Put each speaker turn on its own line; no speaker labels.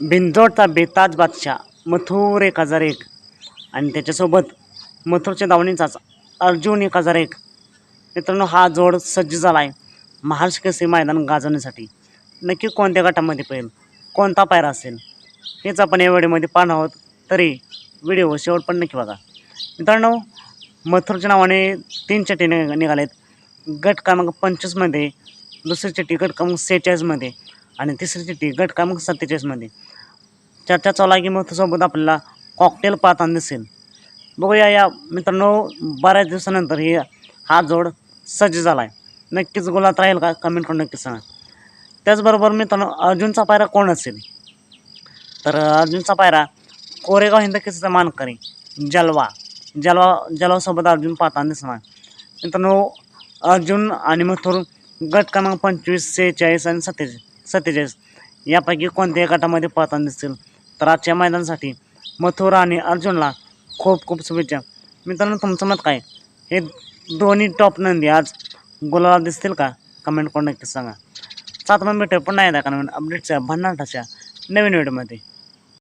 बिंजोडचा बेताज बादशाह मथुर एक हजार एक आणि त्याच्यासोबत मथुरच्या दावणीचाच अर्जुन एक हजार एक मित्रांनो हा जोड सज्ज झाला आहे महाराष्ट्र केसरी मैदान गाजवण्यासाठी. नक्की कोणत्या गटामध्ये पडेल? कोणता पायरा असेल? हेच आपण या व्हिडिओमध्ये पाहणार आहोत. तरी व्हिडिओ शेवट पण नक्की बघा. मित्रांनो मथुरच्या नावाने तीन चटी निघाल्या आहेत गट क्रमांक पंचवीसमध्ये दुसरी चटी गट क्रमांक सेहेचाळीसमध्ये. आणि तिसरी चिठ्ठी गट क्रमांक सत्तेचाळीसमध्ये चर्चा चालू आहे की मथुरसोबत आपल्याला कॉकटेल पाहताना दिसेल. बघूया या मित्रांनो बऱ्याच दिवसानंतर हे हा जोड सज्ज झाला आहे नक्कीच गुलात राहील का? कमेंट करून नक्कीच सांगा. त्याचबरोबर मित्रांनो अर्जुनचा पायरा कोण असेल? तर अर्जुनचा पायरा कोरेगाव हिंद मानकरी जलवा. जलवा जलवासोबत अर्जुन पाहताना दिसणार. मित्रांनो अर्जुन आणि मथुर गट क्रमांक पंचवीस सेहेचाळीस आणि सत्तेचाळीस. सत्तेचाळीस. यापैकी कोणत्याही गटामध्ये पाहताना दिसतील तर आजच्या मैदानासाठी मथुर आणि अर्जुनला खूप खूप शुभेच्छा. मित्रांनो तुमचं मत काय? हे दोन्ही टॉप नंदी आज गुलाला दिसतील का? कमेंट करून नक्कीच सांगा. सात मग भेटूया पुन्हा एकदा का नवीन अपडेटच्या भन्नाटाच्या नवीन व्हिडिओमध्ये